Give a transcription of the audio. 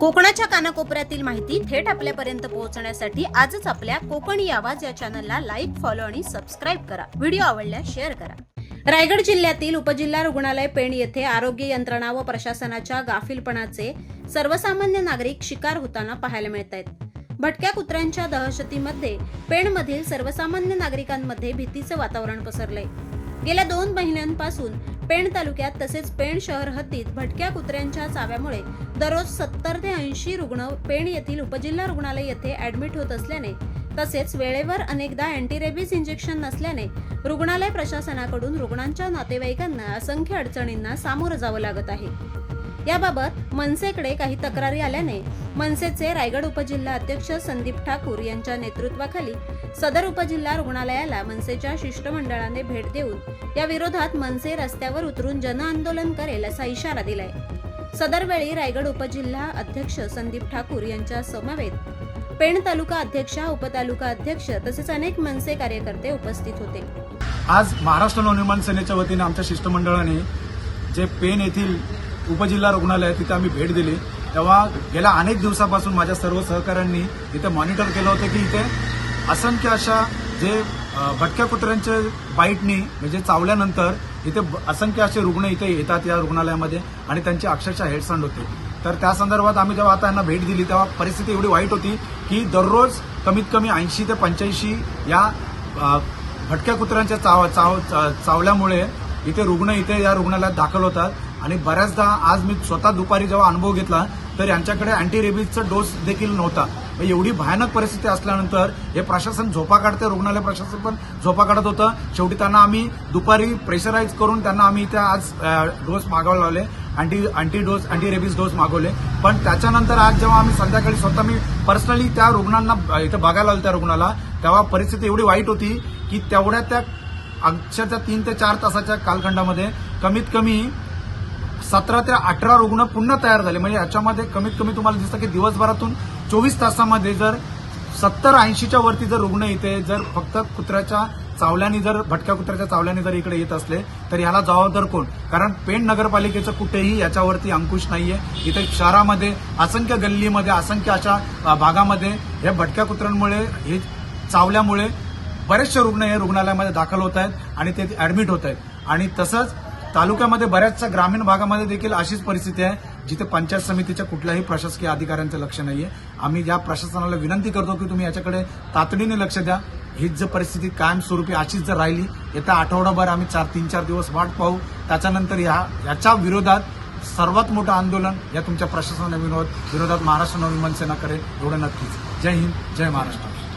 कोकणाच्या कानाकोपऱ्यातील माहिती थेट आपल्यापर्यंत पोहोचण्यासाठी आजच आपल्या कोकणी आवाज या चॅनलला लाईक फॉलो आणि सबस्क्राईब करा. व्हिडिओ आवडल्यास शेअर करा. रायगड जिल्ह्यातील उपजिल्हा रुग्णालय पेण येथे आरोग्य यंत्रणा व प्रशासनाच्या गाफिलपणाचे सर्वसामान्य नागरिक शिकार होताना पाहायला मिळत आहेत भटक्या कुत्र्यांच्या दहशतीमध्ये पेणमधील सर्वसामान्य नागरिकांमध्ये भीतीचं वातावरण पसरलंय. गेल्या दोन महिन्यांपासून पेण तालुक्यात तसेच पेण शहर हद्दीत भटक्या कुत्र्यांच्या चाव्यामुळे दररोज सत्तर ते ऐंशी रुग्ण पेण येथील उपजिल्हा रुग्णालय येथे ऍडमिट होत असल्याने तसेच वेळेवर अनेकदा अँटीरेबीज इंजेक्शन नसल्याने रुग्णालय प्रशासनाकडून रुग्णांच्या नातेवाईकांना असंख्य अडचणींना सामोरं जावं लागत आहे. याबाबत मनसेकडे काही तक्रारी आल्याने मनसेचे रायगड उपजिल्हा अध्यक्ष संदीप ठाकूर यांच्या नेतृत्वाखाली सदर उपजिल्हा रुग्णालयाला मनसेच्या शिष्टमंडळाने भेट देऊन या विरोधात मनसे रस्त्यावर उतरून जनआंदोलन करेल असा इशारा दिलाय. सदरवेळी रायगड उपजिल्हा अध्यक्ष संदीप ठाकूर यांच्या समवेत पेण तालुका अध्यक्षा उपतालुका अध्यक्ष तसेच अनेक मनसे कार्यकर्ते उपस्थित होते. आज महाराष्ट्र नवनिर्माण सेनेच्या वतीने आमच्या शिष्टमंडळाने जे पेन येथील उपजिल्हा रुग्णालय तिथं तिथे आम्ही भेट दिली. तेव्हा गेल्या अनेक दिवसापासून माझ्या सर्व सहकाऱ्यांनी इथे मॉनिटर केलं होतं की इथे असंख्य अशा जे भटक्या कुत्र्यांचे बाईटनी म्हणजे चावल्यानंतर इथे असंख्य असे रुग्ण इथे येतात या रुग्णालयामध्ये आणि त्यांची अक्षरशः हेडसंड होते. तर त्या संदर्भात आम्ही जेव्हा आता यांना भेट दिली तेव्हा परिस्थिती एवढी वाईट होती की दररोज कमीत कमी ऐंशी ते पंच्याऐंशी या भटक्या कुत्र्यांच्या चाव चाव चा- चावल्यामुळे इथे रुग्ण इथे या रुग्णालयात दाखल होतात. आणि बऱ्याचदा आज मी स्वतः दुपारी जेव्हा अनुभव घेतला तर यांच्याकडे अँटी रेबीजचा डोस देखील नव्हता. एवढी भयानक परिस्थिती असल्यानंतर हे प्रशासन झोपा काढते रुग्णालय प्रशासन पण झोपा काढत होतं. शेवटी त्यांना आम्ही दुपारी प्रेशराईज करून त्यांना आम्ही इथे आज डोस मागवायला लावले. Anti anti dose anti rabies dose मागवले. पण त्याच्यानंतर आज जेव्हा आम्ही संध्याकाळी स्वतः मी पर्सनली त्या रुग्णांना इथं बघायला आलो त्या रुग्णाला तेव्हा परिस्थिती एवढी वाईट होती की तेवढ्या त्या अक्षरशः तीन ते चार तासाच्या कालखंडामध्ये कमीत कमी सतरा ते अठरा रुग्ण पुन्हा तयार झाले. म्हणजे याच्यामध्ये कमीत कमी तुम्हाला दिसतं की दिवसभरातून चोवीस तासामध्ये जर सत्तर ऐंशीच्या वरती जर रुग्ण इथे जर फक्त कुत्र्याच्या चावल्याने जर भटक्या कुत्र्याच्या चावल्याने जर इकडे येत असले तर याला जबाबदार कोण? कारण पेण नगरपालिकेचं कुठेही याच्यावरती अंकुश नाहीये. इथे शहरामध्ये असंख्य गल्लीमध्ये असंख्य अशा भागामध्ये या भटक्या कुत्र्यांमुळे हे चावल्यामुळे बरेचसे रुग्ण हे रुग्णालयामध्ये दाखल होत आहेत आणि ते ऍडमिट होत आहेत. आणि तसंच तालुक्यामध्ये बऱ्याचशा ग्रामीण भागामध्ये देखील अशीच परिस्थिती आहे जिथे पंचायत समितीच्या कुठल्याही प्रशासकीय अधिकाऱ्यांचं लक्ष नाहीये. आम्ही या प्रशासनाला विनंती करतो की तुम्ही याच्याकडे तातडीने लक्ष द्या. हीच जर परिस्थिती कायमस्वरूपी अशीच जर राहिली येत्या आठवडाभर आम्ही चार तीन चार दिवस वाट पाहू. त्याच्यानंतर या याच्या विरोधात सर्वात मोठं आंदोलन या तुमच्या प्रशासना विरोधात विरोधात महाराष्ट्र नवनिर्माण सेना करेल. एवढं नक्कीच. जय हिंद जय महाराष्ट्र.